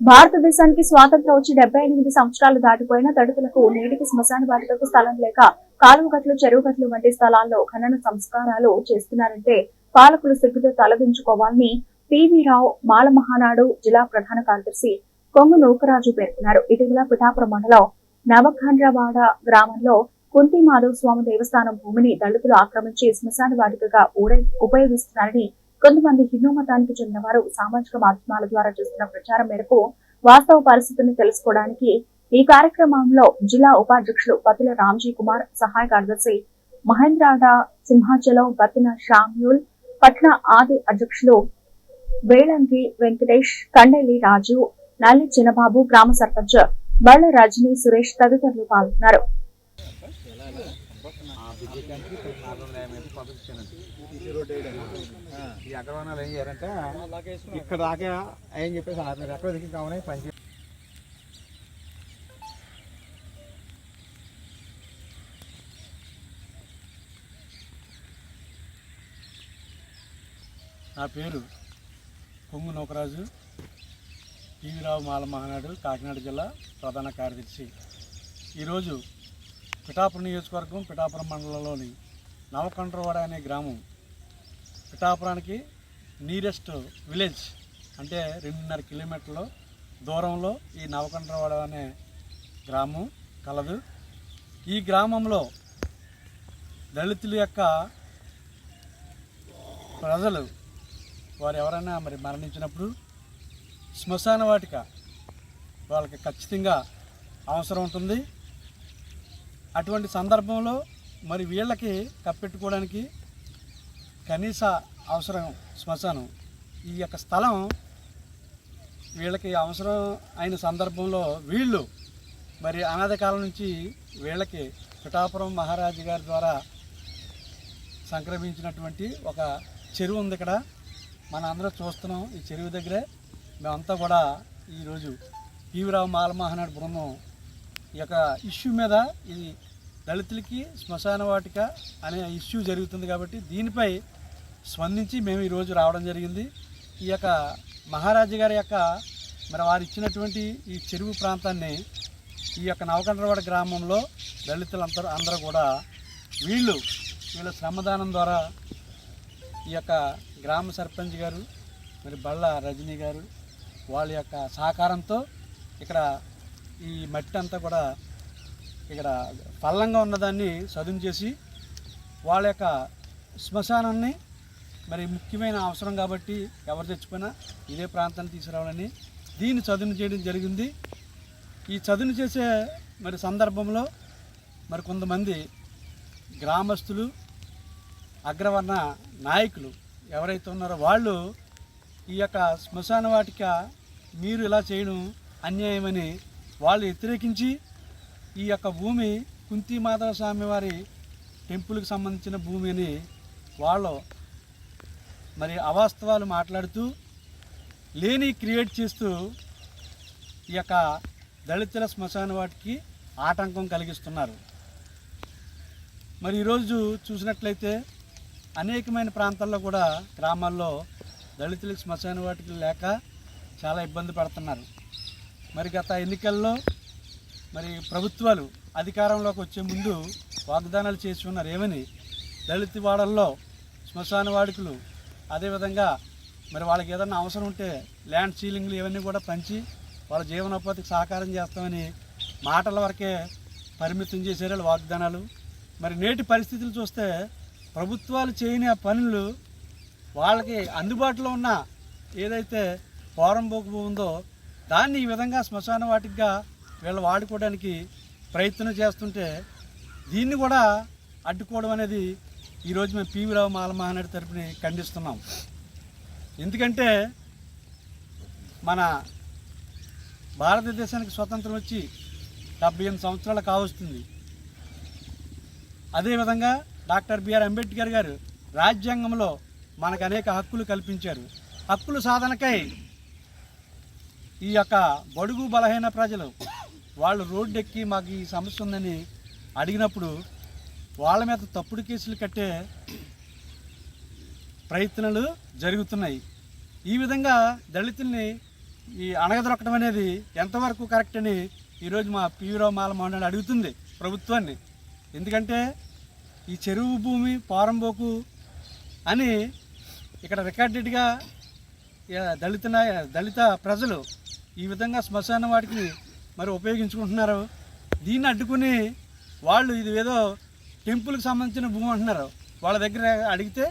భారతదేశానికి స్వాతంత్రం వచ్చి డెబ్బై ఎనిమిది సంవత్సరాలు దాటిపోయిన దళితులకు నేటికి శ్మశాన వాటికకు స్థలం లేక కాలువ గట్లు చెరువు గట్లు వంటి స్థలాల్లో ఖనన సంస్కారాలు చేస్తున్నారంటే పాలకులు సిగ్గుతో తలదించుకోవాలని పివి రావు మాల మహానాడు జిల్లా ప్రధాన కార్యదర్శి కొంగు నూకరాజు పేర్కొన్నారు. ఇటీవల పిఠాపురం మండలం నవఖండ్రవాడ గ్రామంలో కుంతి మాధవ స్వామి దేవస్థానం భూమిని దళితులు ఆక్రమించి శ్మశాన వాటికగా ఉపయోగిస్తున్నారని కొంతమంది హిందూ మతానికి చెందిన వారు సామాజిక మాధ్యమాల ద్వారా చేస్తున్న ప్రచారం మేరకు వాస్తవ పరిస్థితిని తెలుసుకోవడానికి ఈ కార్యక్రమంలో జిల్లా ఉపాధ్యక్షులు పతుల రామ్జీ కుమార్ సహాయ కార్యదర్శి మహేంద్రాడ సింహాచలం బత్తిన షామ్యూల్ పట్న ఆది అధ్యక్షులు వేలంకి వెంకటేష్ కండలి రాజు నల్లి చిన్నబాబు గ్రామ సర్పంచ్ బళ్ళ రజనీ సురేష్ తదితరులు పాల్గొన్నారు. బిజెపికి నాలుగు పంపించానండి. ఈ అగ్రవర్ణాలు ఏం చేయారంటే ఇక్కడ దాకా ఏం చెప్పేసి ఆరు ఎక్కడ దిగి కావాలి పని చేయాలి. నా పేరు కొమ్ము నౌకరాజు. టీవీరావు మాల మహానాడు కాకినాడ జిల్లా ప్రధాన కార్యదర్శి. ఈరోజు పిఠాపురం నియోజకవర్గం పిఠాపురం మండలంలోని నవకండ్రవాడ అనే గ్రామం. పిఠాపురానికి నియరెస్ట్ విలేజ్ అంటే రెండున్నర కిలోమీటర్లు దూరంలో ఈ నవకండ్రవాడ అనే గ్రామం కలదు. ఈ గ్రామంలో దళితుల యొక్క ప్రజలు వారు ఎవరైనా మరి మరణించినప్పుడు శ్మశాన వాటిక వాళ్ళకి ఖచ్చితంగా అవసరం ఉంటుంది. అటువంటి సందర్భంలో మరి వీళ్ళకి కప్పెట్టుకోవడానికి కనీస అవసరం శ్మశానం. ఈ యొక్క స్థలం వీళ్ళకి అవసరం అయిన సందర్భంలో వీళ్ళు మరి అనాథ కాలం నుంచి వీళ్ళకి పిఠాపురం మహారాజు గారి ద్వారా సంక్రమించినటువంటి ఒక చెరువు ఉంది ఇక్కడ. మన అందరం చూస్తున్నాం ఈ చెరువు దగ్గరే. మేమంతా కూడా ఈరోజు పీవిరావు మాలమహనాడు బృందం ఈ యొక్క ఇష్యూ మీద ఇది దళితులకి శ్మశాన వాటిక అనే ఇష్యూ జరుగుతుంది కాబట్టి దీనిపై స్పందించి మేము ఈరోజు రావడం జరిగింది. ఈ యొక్క మహారాజు గారి యొక్క మరి వారు ఇచ్చినటువంటి ఈ చెరువు ప్రాంతాన్ని ఈ యొక్క నవకండ్రవాడ గ్రామంలో దళితులందరూ అందరూ కూడా వీళ్ళు వీళ్ళ శ్రమదానం ద్వారా ఈ యొక్క గ్రామ సర్పంచ్ గారు మరి బళ్ళ రజనీ గారు వాళ్ళ యొక్క సహకారంతో ఇక్కడ ఈ మట్టి అంతా కూడా ఇక్కడ పల్లంగా ఉన్నదాన్ని సదును చేసి వాళ్ళ యొక్క శ్మశానాన్ని మరి ముఖ్యమైన అవసరం కాబట్టి ఎవరు తెచ్చిపోయినా ఇదే ప్రాంతాన్ని తీసుకురావాలని దీన్ని చదును చేయడం జరిగింది. ఈ చదును చేసే మరి సందర్భంలో మరి కొంతమంది గ్రామస్తులు అగ్రవర్ణ నాయకులు ఎవరైతే ఉన్నారో వాళ్ళు ఈ యొక్క శ్మశాన వాటిక మీరు ఇలా చేయడం అన్యాయమని వాళ్ళు వ్యతిరేకించి ఈ యొక్క భూమి కుంతి మాధవ స్వామి వారి టెంపుల్కి సంబంధించిన భూమి అని వాళ్ళు మరి అవాస్తవాలు మాట్లాడుతూ లేని క్రియేట్ చేస్తూ ఈ యొక్క దళితుల శ్మశాన వాటికి ఆటంకం కలిగిస్తున్నారు. మరి ఈరోజు చూసినట్లయితే అనేకమైన ప్రాంతాల్లో కూడా గ్రామాల్లో దళితులకు శ్మశాన వాటికి లేక చాలా ఇబ్బంది పడుతున్నారు. మరి గత ఎన్నికల్లో మరి ప్రభుత్వాలు అధికారంలోకి వచ్చే ముందు వాగ్దానాలు చేసి ఉన్నారు ఏమని దళిత వాడల్లో శ్మశాన వాడుకలు అదేవిధంగా మరి వాళ్ళకి ఏదైనా అవసరం ఉంటే ల్యాండ్ సీలింగ్లు ఇవన్నీ కూడా పంచి వాళ్ళ జీవనోపాధికి సహకారం చేస్తామని మాటల వరకే పరిమితం చేశారు వాగ్దానాలు. మరి నేటి పరిస్థితులు చూస్తే ప్రభుత్వాలు చేయని ఆ పనులు వాళ్ళకి అందుబాటులో ఉన్న ఏదైతే పోరంబోకు ఉందో దాన్ని ఈ విధంగా శ్మశాన వాటిగా వీళ్ళు వాడుకోవడానికి ప్రయత్నం చేస్తుంటే దీన్ని కూడా అడ్డుకోవడం అనేది ఈరోజు మేము పీవీరావు మాలమహానాడు తరపుని ఖండిస్తున్నాం. ఎందుకంటే మన భారతదేశానికి స్వతంత్రం వచ్చి డెబ్బై ఎనిమిది సంవత్సరాలు కావస్తుంది. అదేవిధంగా డాక్టర్ బిఆర్ అంబేద్కర్ గారు రాజ్యాంగంలో మనకు అనేక హక్కులు కల్పించారు. హక్కులు సాధనకై ఈ యొక్క బడుగు బలహీన ప్రజలు వాళ్ళు రోడ్డెక్కి మాకు ఈ సమస్య ఉందని అడిగినప్పుడు వాళ్ళ మీద తప్పుడు కేసులు కట్టే ప్రయత్నాలు జరుగుతున్నాయి. ఈ విధంగా దళితుల్ని ఈ అణగదొరకడం అనేది ఎంతవరకు కరెక్ట్ అని ఈరోజు మా పీవీరావు మాలమోహన్ అడుగుతుంది ప్రభుత్వాన్ని. ఎందుకంటే ఈ చెరువు భూమి పారంబోకు అని ఇక్కడ రికార్డెడ్గా దళిత దళిత ప్రజలు ఈ విధంగా శ్మశాన వాటికి మరి ఉపయోగించుకుంటున్నారు. దీన్ని అడ్డుకుని వాళ్ళు ఇది ఏదో టెంపుల్కి సంబంధించిన భూమి అంటున్నారు. వాళ్ళ దగ్గర అడిగితే